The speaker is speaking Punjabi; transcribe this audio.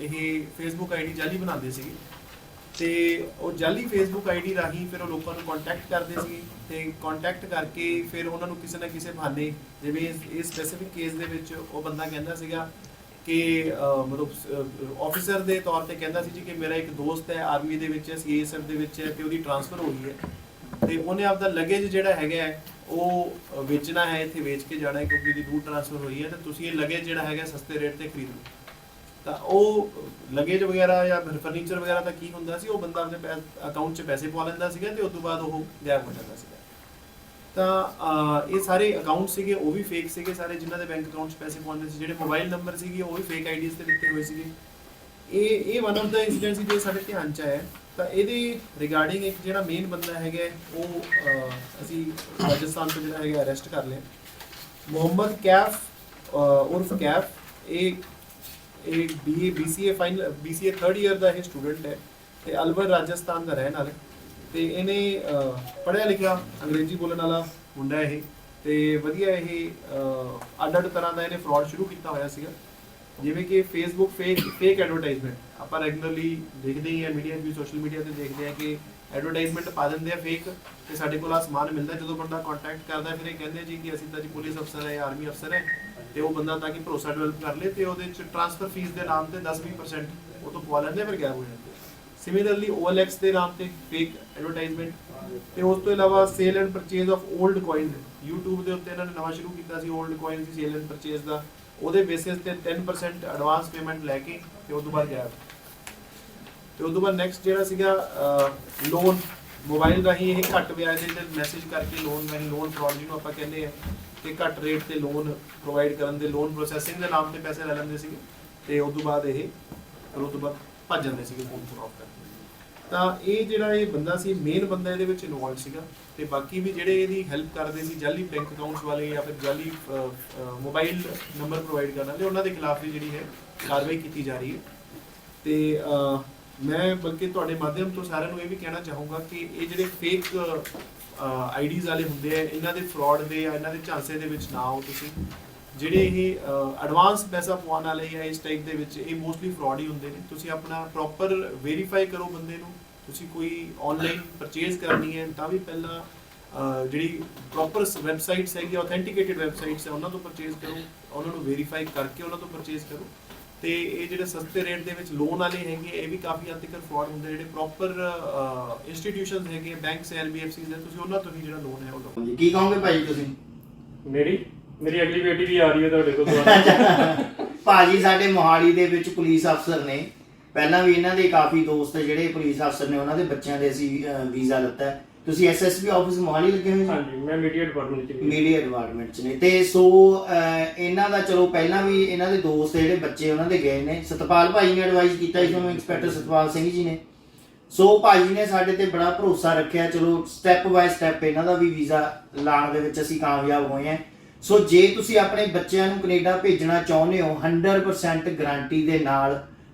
ਇਹ ਫੇਸਬੁੱਕ ਆਈਡੀ ਜਾਲੀ ਬਣਾਉਂਦੇ ਸੀਗੇ। ਤੇ ਉਹ ਜਾਲੀ ਫੇਸਬੁੱਕ ਆਈਡੀ ਰਾਹੀਂ ਫਿਰ ਉਹ ਲੋਕਾਂ ਨੂੰ ਕੰਟੈਕਟ ਕਰਦੇ ਸੀ ਤੇ ਕੰਟੈਕਟ ਕਰਕੇ ਫਿਰ ਉਹਨਾਂ ਨੂੰ ਕਿਸੇ ਨਾ ਕਿਸੇ ਬਹਾਨੇ ਜਿਵੇਂ ਇਸ- ਸਪੈਸੀਫਿਕ ਕੇਸ ਦੇ ਵਿੱਚ ਉਹ ਬੰਦਾ ਕਹਿੰਦਾ ਸੀਗਾ ਕਿ ਮਤਲਬ ਆਫੀਸਰ ਦੇ ਤੌਰ ਤੇ ਕਹਿੰਦਾ ਸੀ ਜੀ ਕਿ ਮੇਰਾ ਇੱਕ ਦੋਸਤ ਹੈ ਆਰਮੀ ਦੇ ਵਿੱਚ ਹੈ ਸੀਏਐਸਐਫ ਦੇ ਵਿੱਚ ਹੈ ਤੇ ਉਹਦੀ ਟਰਾਂਸਫਰ ਹੋ ਗਈ ਹੈ। ਤੇ ਉਹਨੇ ਆਪਦਾ ਲਗੇਜ ਜਿਹੜਾ ਹੈਗਾ ਹੈ, ਉਹ ਵੇਚਣਾ ਹੈ ਇੱਥੇ ਵੇਚ ਕੇ ਜਾਣਾ ਹੈ ਕਿਉਂਕਿ ਉਹਦੀ ਦੂਰ ਟ੍ਰਾਂਸਫਰ ਹੋਈ ਹੈ ਤੇ ਤੁਸੀਂ ਇਹ ਲਗੇਜ ਜਿਹੜਾ ਹੈਗਾ ਸਸਤੇ ਰੇਟ ਤੇ ਖਰੀਦ ਲਓ। ਤਾਂ ਉਹ ਲਗੇਜ ਵਗੈਰਾ ਜਾਂ ਫਿਰ ਫਰਨੀਚਰ ਵਗੈਰਾ ਤਾਂ ਕੀ ਹੁੰਦਾ ਸੀ, ਉਹ ਬੰਦਾ ਆਪਣੇ ਅਕਾਊਂਟ 'ਚ ਪੈਸੇ ਪਵਾ ਲੈਂਦਾ ਸੀਗਾ ਤੇ ਉਸ ਤੋਂ ਬਾਅਦ ਉਹ ਗਾਇਬ ਹੋ ਜਾਂਦਾ ਸੀਗਾ। ਤਾਂ ਇਹ ਸਾਰੇ ਅਕਾਊਂਟ ਸੀਗੇ, ਉਹ ਵੀ ਫੇਕ ਸੀਗੇ ਸਾਰੇ, ਜਿਨ੍ਹਾਂ ਦੇ ਬੈਂਕ ਅਕਾਊਂਟ 'ਚ ਪੈਸੇ ਪਾਉਂਦੇ ਸੀ, ਜਿਹੜੇ ਮੋਬਾਈਲ ਨੰਬਰ ਸੀਗੇ, ਉਹ ਵੀ ਫੇਕ ਆਈਡੀਜ਼ ਤੇ ਦਿੱਤੇ ਹੋਏ ਸੀਗੇ। ਇਹ ਇਹ ਵਨ ਆਫ ਦਾ ਇਨਸੀਡੈਂਟ ਸੀ ਜੋ ਸਾਡੇ ਧਿਆਨ 'ਚ ਆਇਆ ਤਾਂ ਇਹਦੇ ਰਿਗਾਰਡਿੰਗ ਇੱਕ ਜਿਹੜਾ ਮੇਨ ਬੰਦਾ ਹੈਗਾ ਉਹ ਅਸੀਂ ਰਾਜਸਥਾਨ ਤੋਂ ਜਿਹੜਾ ਹੈਗਾ ਅਰੈਸਟ ਕਰ ਲਿਆ। ਮੁਹੰਮਦ ਕੈਫ ਉਰਫ ਕੈਫ, ਇਹ ਇਹ BA BCA final BCA 3rd year ਦਾ ਇਹ ਸਟੂਡੈਂਟ ਹੈ ਤੇ ਅਲਵਰ ਰਾਜਸਥਾਨ ਦਾ ਰਹਿਣ ਵਾਲਾ ਹੈ। ਤੇ ਇਹਨੇ ਪੜ੍ਹਿਆ ਲਿਖਿਆ ਅੰਗਰੇਜ਼ੀ ਬੋਲਣ ਵਾਲਾ ਮੁੰਡਾ ਇਹ। ਤੇ ਵਧੀਆ ਇਹ ਅੱਡ ਅੱਡ ਤਰ੍ਹਾਂ ਦਾ ਇਹਨੇ ਫਰਾਡ ਸ਼ੁਰੂ ਕੀਤਾ ਹੋਇਆ ਸੀਗਾ। ਜਿਵੇਂ ਕਿ ਫੇਸਬੁੱਕ ਫੇਕ ਫੇਕ ਐਡਵਰਟਾਈਜ਼ਮੈਂਟ ਆਪਾਂ ਰੈਗੂਲਰਲੀ ਦੇਖਦੇ ਹੀ ਆ ਮੀਡੀਆ ਵੀ ਸੋਸ਼ਲ ਮੀਡੀਆ ਤੇ ਦੇਖਦੇ ਆ ਕਿ ਐਡਵਰਟਾਈਜ਼ਮੈਂਟ ਪਾ ਦਿੰਦੇ ਆ ਫੇਕ ਤੇ ਸਾਡੇ ਕੋਲ ਆ ਸਮਾਨ ਮਿਲਦਾ। ਜਦੋਂ ਬੰਦਾ ਕੰਟੈਕਟ ਕਰਦਾ, ਫਿਰ ਇਹ ਕਹਿੰਦੇ ਜੀ ਕਿ ਅਸੀਂ ਤਾਂ ਜੀ ਪੁਲਿਸ ਅਫਸਰ ਹੈ ਆਰਮੀ ਅਫਸਰ ਹੈ ਤੇ ਉਹ ਬੰਦਾ ਤਾਂ ਕਿ ਭਰੋਸਾ ਡਿਵੈਲਪ ਕਰ ਲੇ ਤੇ ਉਹਦੇ ਚ ਟ੍ਰਾਂਸਫਰ ਫੀਸ ਦੇ ਨਾਮ ਤੇ 10-20% ਉਹ ਤੋਂ ਪਵਾ ਲੈਂਦੇ ਆ, ਫਿਰ ਗਾਇਬ ਹੋ ਜਾਂਦੇ। ਸਿਮਿਲਰਲੀ OLX ਦੇ ਨਾਮ ਤੇ ਫੇਕ ਐਡਵਰਟਾਈਜ਼ਮੈਂਟ ਤੇ ਉਸ ਤੋਂ ਇਲਾਵਾ sale and purchase of old coins YouTube ਦੇ ਉੱਤੇ ਇਹਨਾਂ ਨੇ ਨਵਾਂ ਸ਼ੁਰੂ ਕੀਤਾ ਸੀ 올ਡ ਕੋਇਨਸ ਦੀ ਸੇਲ ਐਂਡ ਪਰਚੇਜ਼ ਦਾ। ਉਹਦੇ ਬੇਸਿਸ ਤੇ 10% ਐਡਵਾਂਸ ਪੇਮੈਂਟ ਲੈ ਕੇ ਤੇ ਉਸ ਤੋਂ ਬਾਅਦ ਗਾਇਬ। ਤੇ ਉਸ ਤੋਂ ਬਾਅਦ ਨੈਕਸਟ ਜਿਹੜਾ ਸੀਗਾ ਲੋਨ ਮੋਬਾਈਲ ਰਾਹੀਂ ਇਹ ਘੱਟ ਵਿਆਜ ਦੇ ਮੈਸੇਜ ਕਰਕੇ ਲੋਨ ਰਾਹੀਂ ਲੋਨ ਫਰਾਡ ਜਿਹਨੂੰ ਆਪਾਂ ਕਹਿੰਦੇ ਆ ਕਿ ਘੱਟ ਰੇਟ ਤੇ ਲੋਨ ਪ੍ਰੋਵਾਈਡ ਕਰਨ ਦੇ ਲੋਨ ਪ੍ਰੋਸੈਸਿੰਗ ਦੇ ਨਾਮ ਤੇ ਪੈਸੇ ਲੈ ਲੈਂਦੇ ਸੀਗੇ ਤੇ ਉਸ ਤੋਂ ਬਾਅਦ ਇਹ ਫਿਰ ਉਸ ਤੋਂ ਬਾਅਦ ਭੱਜ ਜਾਂਦੇ ਸੀਗੇ ਫੋਨ ਤੋਂ ਆਫ ਕਰਕੇ ਤਾਂ ਇਹ ਜਿਹੜਾ ਇਹ ਬੰਦਾ ਸੀ ਮੇਨ ਬੰਦਾ ਇਹਦੇ ਵਿੱਚ ਇਨਵੋਲਡ ਸੀਗਾ ਤੇ ਬਾਕੀ ਵੀ ਜਿਹੜੇ ਇਹਦੀ ਹੈਲਪ ਕਰਦੇ ਸੀ ਜਾਲੀ ਬੈਂਕ ਅਕਾਊਂਟਸ ਵਾਲੇ ਜਾਂ ਫਿਰ ਜਾਲੀ ਮੋਬਾਈਲ ਨੰਬਰ ਪ੍ਰੋਵਾਈਡ ਕਰਨ ਵਾਲੇ, ਉਹਨਾਂ ਦੇ ਖਿਲਾਫ ਵੀ ਜਿਹੜੀ ਹੈ ਕਾਰਵਾਈ ਕੀਤੀ ਜਾ ਰਹੀ ਹੈ। ਤੇ ਮੈਂ ਬਲਕਿ ਤੁਹਾਡੇ ਮਾਧਿਅਮ ਤੋਂ ਸਾਰਿਆਂ ਨੂੰ ਇਹ ਵੀ ਕਹਿਣਾ ਚਾਹੂੰਗਾ ਕਿ ਇਹ ਜਿਹੜੇ ਫੇਕ ਆਈਡੀਜ਼ ਵਾਲੇ ਹੁੰਦੇ ਆ, ਇਹਨਾਂ ਦੇ ਫਰਾਡ ਦੇ ਜਾਂ ਇਹਨਾਂ ਦੇ ਝਾਂਸੇ ਦੇ ਵਿੱਚ ਨਾ ਆਓ ਤੁਸੀਂ। ਜਿਹੜੇ ਇਹ ਐਡਵਾਂਸ ਪੈਸਾ ਪਵਾਉਣ ਵਾਲੇ ਜਾਂ ਇਸ ਟਾਈਪ ਦੇ ਵਿੱਚ, ਇਹ ਮੋਸਟਲੀ ਫਰਾਡ ਹੀ ਹੁੰਦੇ ਨੇ। ਤੁਸੀਂ ਆਪਣਾ ਪ੍ਰੋਪਰ ਵੈਰੀਫਾਈ ਕਰੋ ਬੰਦੇ ਨੂੰ। ਤੁਸੀਂ ਕੋਈ ਆਨਲਾਈਨ ਪਰਚੇਜ਼ ਕਰਨੀ ਹੈ, ਤਾਂ ਵੀ ਪਹਿਲਾਂ ਜਿਹੜੀ ਪ੍ਰੋਪਰ ਵੈਬਸਾਈਟਸ ਹੈਗੀ ਆਥੈਂਟੀਕੇਟਿਡ ਵੈਬਸਾਈਟਸ ਹੈ ਉਹਨਾਂ ਤੋਂ ਪਰਚੇਸ ਕਰੋ। ਉਹਨਾਂ ਨੂੰ ਵੈਰੀਫਾਈ ਕਰਕੇ ਉਹਨਾਂ ਤੋਂ ਪਰਚੇਜ਼ ਕਰੋ। ਤੇ ਇਹ ਜਿਹੜੇ ਸਸਤੇ ਰੇਟ ਦੇ ਵਿੱਚ ਲੋਨ ਵਾਲੇ ਹੈਗੇ ਇਹ ਵੀ ਕਾਫੀ ਹੱਦ ਤੱਕ ਫਰਾਡ ਹੁੰਦੇ ਜਿਹੜੇ ਪ੍ਰੋਪਰ ਇੰਸਟੀਟਿਊਸ਼ਨਸ ਹੈਗੇ ਬੈਂਕਸ ਐਨਬੀਐਫਸੀਸ ਨੇ ਤੁਸੀਂ ਉਹਨਾਂ ਤੋਂ ਹੀ ਜਿਹੜਾ ਲੋਨ ਹੈ ਉਹ ਲਓ। ਜੀ ਕੀ ਕਹੋਗੇ ਭਾਈ ਤੁਸੀਂ? ਮੇਰੀ? ਮੇਰੀ ਅਗਲੀ ਬੇਟੀ ਵੀ ਆ ਰਹੀ ਹੈ ਤੁਹਾਡੇ ਕੋਲ ਭਾਜੀ ਸਾਡੇ ਮੋਹਾਲੀ ਦੇ ਵਿੱਚ ਪੁਲਿਸ ਅਫਸਰ ਨੇ। ਪਹਿਲਾਂ ਵੀ ਇਹਨਾਂ ਦੇ ਕਾਫੀ ਦੋਸਤ ਜਿਹੜੇ ਪੁਲਿਸ ਅਫਸਰ ਨੇ ਉਹਨਾਂ ਦੇ ਬੱਚਿਆਂ ਦੇ ਅਸੀਂ ਵੀਜ਼ਾ ਲਿੱਤਾ ਹੈ। ਤੁਸੀਂ ਐਸਐਸਪੀ ਆਫਿਸ ਮੋਹਾਲੀ ਲੱਗੇ ਹੋਏ ਜੀ? ਹਾਂਜੀ ਮੈਂ ਮੀਡੀਆ ਡਿਪਾਰਟਮੈਂਟ ਚ ਵੀ। ਮੀਡੀਆ ਡਿਪਾਰਟਮੈਂਟ ਚ ਨੇ। ਤੇ ਸੋ ਅਹ, ਇਹਨਾਂ ਦਾ ਚਲੋ ਪਹਿਲਾਂ ਵੀ ਇਹਨਾਂ ਦੇ ਦੋਸਤ ਜਿਹੜੇ ਬੱਚੇ ਉਹਨਾਂ ਦੇ ਗਏ ਨੇ। ਸਤਪਾਲ ਭਾਈ ਨੇ ਐਡਵਾਈਸ ਕੀਤਾ ਸੀ ਤੁਹਾਨੂੰ ਇੰਸਪੈਕਟਰ ਸਤਪਾਲ ਸਿੰਘ ਜੀ ਨੇ। ਸੋ ਭਾਜੀ ਨੇ ਸਾਡੇ ਤੇ ਬੜਾ ਭਰੋਸਾ ਰੱਖਿਆ। ਚਲੋ ਸਟੈਪ ਬਾਏ ਸਟੈਪ ਇਹਨਾਂ ਦਾ ਵੀ ਵੀਜ਼ਾ ਲਾਣ ਦੇ ਵਿੱਚ ਅਸੀਂ ਕਾਮਯਾਬ ਹੋਏ ਹਾਂ। ਸੋ ਜੇ ਤੁਸੀਂ ਆਪਣੇ ਬੱਚਿਆਂ ਨੂੰ ਕੈਨੇਡਾ ਭੇਜਣਾ ਚਾਹੁੰਦੇ ਹੋ 100% ਗਾਰੰਟੀ ਦੇ ਨਾਲ